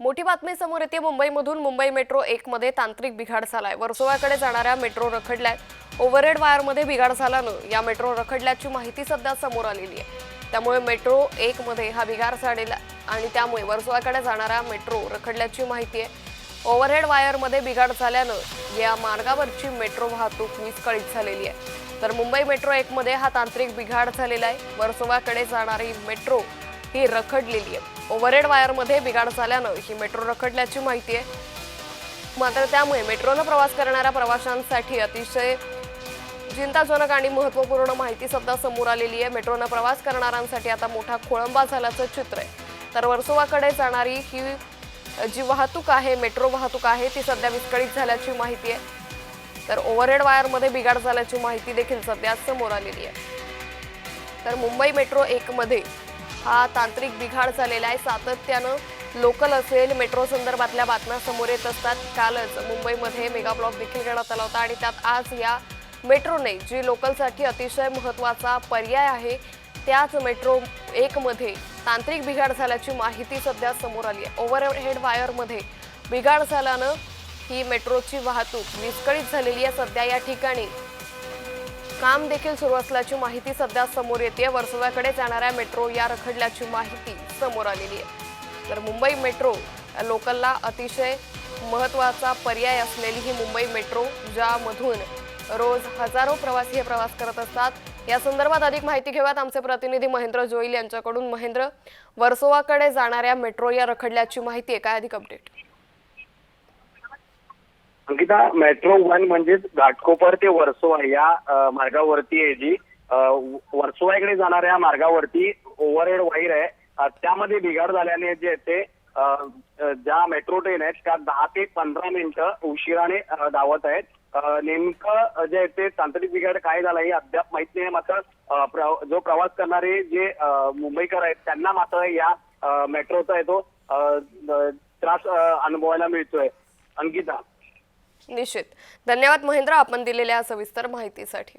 मोठी बातमी समोर येते. मुंबईमधून मुंबई मेट्रो एकमध्ये तांत्रिक बिघाड झालाय. वर्सोवाकडे जाणाऱ्या मेट्रो रखडल्यात. ओव्हरहेड वायरमध्ये बिघाड झाल्यानं या मेट्रो रखडल्याची माहिती सध्या समोर आलेली आहे. त्यामुळे मेट्रो एकमध्ये हा बिघाड झालेला आणि त्यामुळे वर्सोवाकडे जाणाऱ्या मेट्रो रखडल्याची माहिती आहे. ओव्हरहेड वायरमध्ये बिघाड झाल्यानं या मार्गावरची मेट्रो वाहतूक विस्कळीत झालेली आहे. तर मुंबई मेट्रो एकमध्ये हा तांत्रिक बिघाड झालेला आहे. वर्सोवाकडे जाणारी मेट्रो ही रखडलेली आहे. ओव्हरहेड वायरमध्ये बिघाड झाल्यानं ही मेट्रो रखडल्याची माहिती आहे. मात्र त्यामुळे मेट्रोनं प्रवास करणाऱ्या प्रवाशांसाठी अतिशय चिंताजनक आणि महत्त्वपूर्ण माहिती सध्या समोर आलेली आहे. मेट्रोनं प्रवास करणाऱ्यांसाठी आता मोठा खोळंबा झाल्याचं चित्र आहे. तर वर्सोवाकडे जाणारी ही जी वाहतूक आहे मेट्रो वाहतूक आहे ती सध्या विस्कळीत झाल्याची माहिती आहे. तर ओव्हरहेड वायरमध्ये बिघाड झाल्याची माहिती देखील सध्या समोर आलेली आहे. तर मुंबई मेट्रो एकमध्ये हा तांत्रिक बिघाड झालेला आहे. सातत्यानं लोकल असेल मेट्रो संदर्भातल्या बातम्या समोर येत असतात. कालच मुंबईमध्ये मेगा ब्लॉक देखील घेण्यात आला होता आणि त्यात आज या मेट्रोने जी लोकलसाठी अतिशय महत्त्वाचा पर्याय आहे त्याच मेट्रो एकमध्ये तांत्रिक बिघाड झाल्याची माहिती सध्या समोर आली आहे. ओव्हरहेड वायरमध्ये बिघाड झाल्यानं ही मेट्रोची वाहतूक विस्कळीत झालेली आहे. सध्या या ठिकाणी काम देखील सुरू असल्याची माहिती सध्या समोर येते. वर्सोव्याकडे जाणाऱ्या मेट्रो या रखडल्याची माहिती समोर आलेली आहे. तर मुंबई मेट्रो लोकलला अतिशय महत्त्वाचा पर्याय असलेली ही मुंबई मेट्रो ज्यामधून रोज हजारो प्रवासी हे प्रवास करत असतात. या संदर्भात अधिक माहिती घेऊयात आमचे प्रतिनिधी महेंद्र जोईल यांच्याकडून. महेंद्र वर्सोवाकडे जाणाऱ्या मेट्रो या रखडल्याची माहिती आहे. काय अधिक अपडेट अंकिता मेट्रो वन म्हणजेच घाटकोपर ते वर्सोवा या मार्गावरती आहे जी. वर्सोवाकडे जाणाऱ्या मार्गावरती ओव्हरहेड वायर आहे. त्यामध्ये बिघाड झाल्याने जे ते ज्या मेट्रो ट्रेन आहेत त्या दहा ते पंधरा मिनिटं उशिराने धावत आहेत. नेमकं जे आहे ते तांत्रिक बिघाड काय झाला हे अद्याप माहीत नाही. मात्र जो प्रवास करणारे जे मुंबईकर आहेत त्यांना मात्र या मेट्रोचा आहे तो त्रास अनुभवायला मिळतोय. अंकिता. निश्चित. धन्यवाद महेंद्र आपण दिलेल्या सविस्तर माहितीसाठी.